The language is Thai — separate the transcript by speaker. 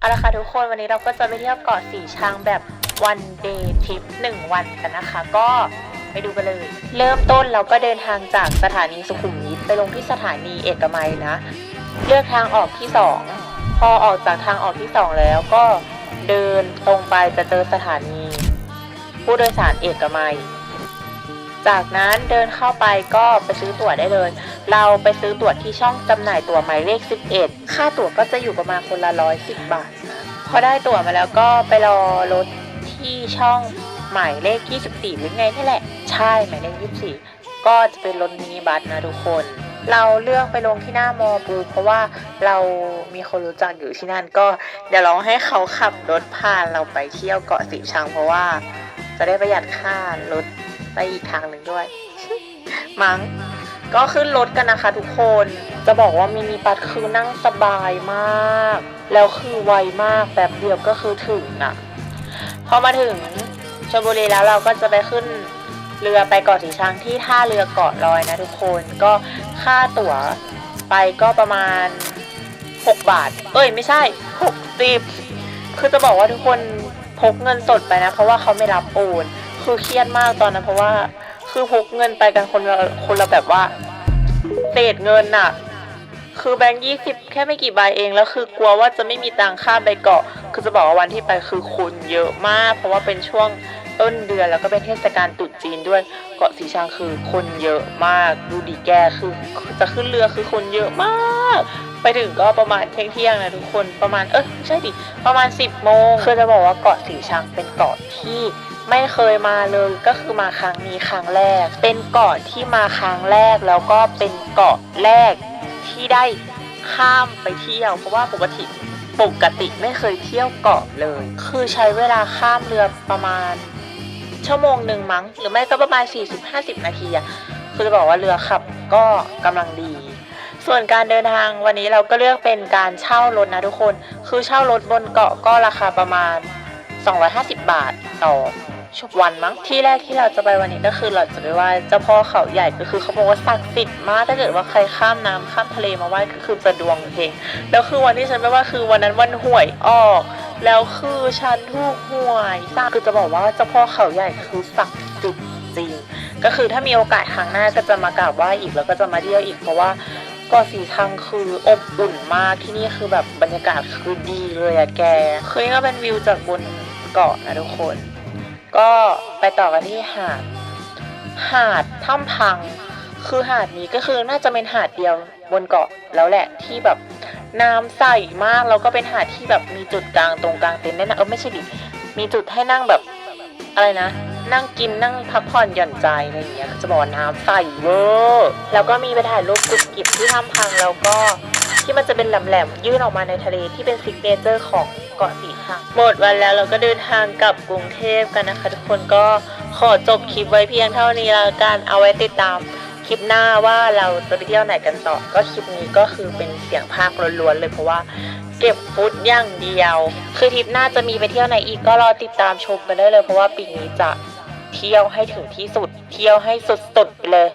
Speaker 1: เอาละค่ะทุกคนวันนี้เราก็จะไปเที่ยวเกาะสีชังแบบวันเดย์ทริปหนึ่งวันกันนะคะ ก็ไปดูกันเลย เริ่มต้นเราก็เดินทางจากสถานีสุขุมวิทไปลงที่สถานีเอกมัยนะ เลือกทางออกที่สองพอออกจากทางออกที่สองแล้วก็เดินตรงไปจะเจอสถานี ผู้โดยสารเอกมัย จากนั้นเดินเข้าไปก็ไปซื้อตั๋วได้เลย เราไปซื้อตั๋วที่ช่องจำหน่ายตั๋วหมายเลข 11 ค่าตั๋วก็จะอยู่ประมาณคนละร้อยสิบบาทนะพอได้ตั๋วมาแล้วก็ไปรอรถที่ช่องหมายเลข 24 หรือไงนี่แหละ ใช่หมายเลข 24 ก็จะเป็นรถมินิบัสนะทุกคน เราเลือกไปลงที่หน้ามอบูเพราะว่าเรามีคนรู้จักอยู่ที่นั่นก็เดี๋ยวเราให้เขาขับรถพาเราไปเที่ยวเกาะสีชัง เพราะว่าจะได้ประหยัดค่ารถ ไปอีกทางหนึ่งด้วย มั้งก็ขึ้นรถกันนะคะ ทุกคน จะบอกว่ามินิบัสคือนั่งสบายมาก แล้วคือไวมากแบบเดียวก็คือถึงอะพอมาถึงชลบุรีแล้วเราก็จะไปขึ้นเรือไปเกาะสีชังที่ท่าเรือเกาะลอยนะทุกคน ก็ค่าตั๋วไปก็ประมาณ 6 บาท เอ้ยไม่ใช่60คือจะบอกว่าทุกคนพกเงินสดไปนะ เพราะว่าเขาไม่รับโอน คือเครียดมากตอนนั้นเพราะว่า คือพกเงินไปกันคนละคนละแบบว่าเศษเงินน่ะ คือแบงค์ยี่สิบแค่ไม่กี่ใบเองแล้วคือกลัวว่าจะไม่มีตังค่าไปเกาะ คือจะบอกว่าวันที่ไปคือคนเยอะมาก เพราะว่าเป็นช่วงต้นเดือนแล้วก็เป็นเทศกาลตรุษจีนด้วยเกาะสีชังคือคนเยอะมากดูดีแกคือจะขึ้นเรือคือคนเยอะมาก ไปถึงก็ประมาณเที่ยงๆนะทุกคนประมาณเออใช่ดิประมาณ 10โมงคือจะบอกว่าเกาะสีชังเป็นเกาะที่ ไม่เคยมาเลยก็คือมาครั้งนี้ครั้งแรก เป็นเกาะที่มาครั้งแรกแล้วก็เป็นเกาะแรกที่ได้ข้ามไปเที่ยว เพราะว่าปกติปกติไม่เคยเที่ยวเกาะเลย คือใช้เวลาข้ามเรือประมาณ ชั่วโมงหนึ่งมั้ง หรือไม่ก็ประมาณ 40-50 นาทีอะคือจะบอกว่าเรือขับก็กำลังดี ส่วนการเดินทางวันนี้เราก็เลือกเป็นการเช่ารถนะทุกคน คือเช่ารถบนเกาะก็ราคาประมาณ 250 บาทต่อชั่ววันมั้งที่แรกที่เราจะไปวันนี้ก็คือเราจะไปไหว้เจ้าพ่อเขาใหญ่ก็คือเขาบอกว่าศักดิ์สิทธิ์มากถ้าเกิดว่าใครข้ามน้ำข้ามทะเลมาไหว้ก็คือจะดวงเฮงแล้วคือวันที่ฉันไปว่าคือวันนั้นวันหวยออก แล้วคือฉันถูกหวยสร้าคือจะบอกว่าเจ้าพ่อเขาใหญ่คือศักดิ์สิทธิ์จริงก็คือถ้ามีโอกาสครั้งหน้าก็จะมากราบไหว้อีกแล้วก็จะมาเที่ยวอีกเพราะว่ากาะสีชังคืออบอุ่นมากที่นี่คือแบบบรรยากาศคือดีเลยอะแกคือนี่ก็เป็นวิวจากบน เกาะนะทุกคน ก็ไปต่อกันที่หาด หาดถ้ำพัง คือหาดนี้ก็คือน่าจะเป็นหาดเดียวบนเกาะแล้วแหละที่แบบน้ำใสมากแล้วก็เป็นหาดที่แบบมีจุดกลางตรงกลางเต็นท์ด้นะเออไม่ใช่ดิมีจุดให้นั่งแบบอะไรนะ นั่งกินนั่งพักผ่อนหย่อนใจอะไรอย่างเงี้ยจะบอกว่าน้ำใสเวอร์แล้วก็มีไปถ่ายรูปกรุบกริบที่ถ้ำพังแล้วก็ ที่มันจะเป็นแหลมๆยื่นออกมาในทะเลที่เป็นซิกเนเจอร์ของเกาะสีชังหมดวันแล้วเราก็เดินทางกลับกรุงเทพกันนะคะ ทุกคนก็ขอจบคลิปไว้เพียงเท่านี้แล้วกันเอาไว้ติดตามคลิปหน้าว่าเราจะไปเที่ยวไหนกันต่อ ก็คลิปนี้ก็คือเป็นเสียงภาคล้วนๆเลยเพราะว่าเก็บฟุตอย่างเดียว คือทริปหน้าจะมีไปเที่ยวไหนอีกก็รอติดตามชมกันได้เลย เพราะว่าปีนี้จะเที่ยวให้ถึงที่สุด เที่ยวให้สุดๆเลย